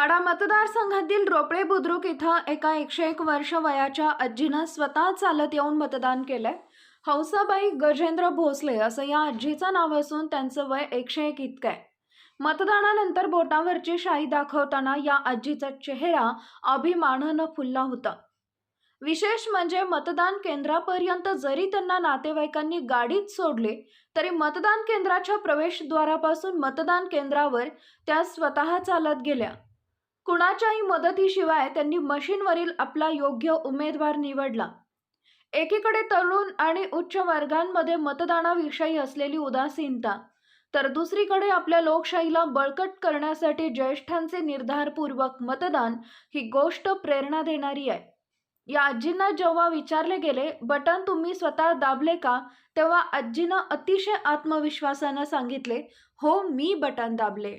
माडा मतदारसंघातील रोपळे बुद्रुक इथं एका एकशे एक वर्ष वयाच्या आजीनं स्वतः चालत येऊन मतदान केलंय. हौसाबाई गजेंद्र भोसले असं या आजीचं नाव असून त्यांचं वय एकशे एक इतकं आहे. मतदानानंतर बोटावरची शाई दाखवताना या आजीचा चेहरा अभिमानानं फुलला होता. विशेष म्हणजे मतदान केंद्रापर्यंत जरी त्यांना नातेवाईकांनी गाडीत सोडले तरी मतदान केंद्राच्या प्रवेशद्वारापासून मतदान केंद्रावर त्या स्वतः चालत गेल्या. कुणाच्याही मदतीशिवाय त्यांनी मशीनवरील आपला योग्य उमेदवार निवडला. एकीकडे तरुण आणि उच्च वर्गांमध्ये मतदानाविषयी असलेली उदासीनता तर दुसरीकडे आपल्या लोकशाहीला बळकट करण्यासाठी ज्येष्ठांचे निर्धारपूर्वक मतदान ही गोष्ट प्रेरणा देणारी आहे. या आजींना जेव्हा विचारले गेले बटन तुम्ही स्वतः दाबले का? तेव्हा आजीनं अतिशय आत्मविश्वासानं सांगितले हो मी बटन दाबले.